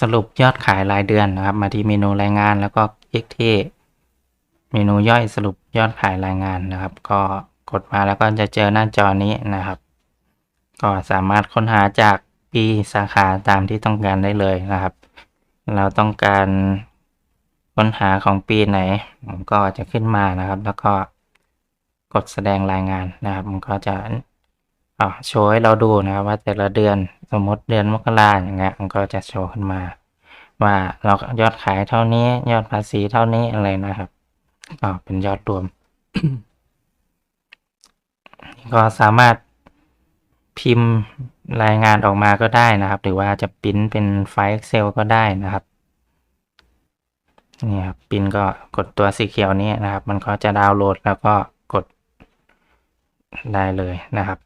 สรุปยอดขายรายเดือนนะครับ มาที่เมนูรายงานแล้วก็คลิกที่เมนูย่อยสรุปยอดขายรายงานนะครับ ก็กดมาแล้วก็จะเจอหน้าจอนี้นะครับ ก็สามารถค้นหาจากปีสาขาตามที่ต้องการได้เลยนะครับ เราต้องการค้นหาของปีไหนผมก็จะขึ้นมานะครับ แล้วก็กดแสดงรายงานนะครับ มันก็จะโชว์ให้เราดูนะครับว่าแต่ละเดือน มมติเดือนมกราอย่างเงี้ยมันก็จะโชว์ขึ้นมา ว่าเรายอดขายเท่านี้ยอดภาษีเท่านี้อะไรนะครับก็เป็นยอดรวม ก็สามารถพิมพ์รายงานออกมาก็ได้นะครับ หรือว่าจะปริ้นเป็นไฟล์ Excel ก็ได้นะครับนี่ครับปริ้นก็กดตัวสีเขียวนี้นะครับ มันก็จะดาวน์โหลดแล้วก็กดได้เลยนะครับ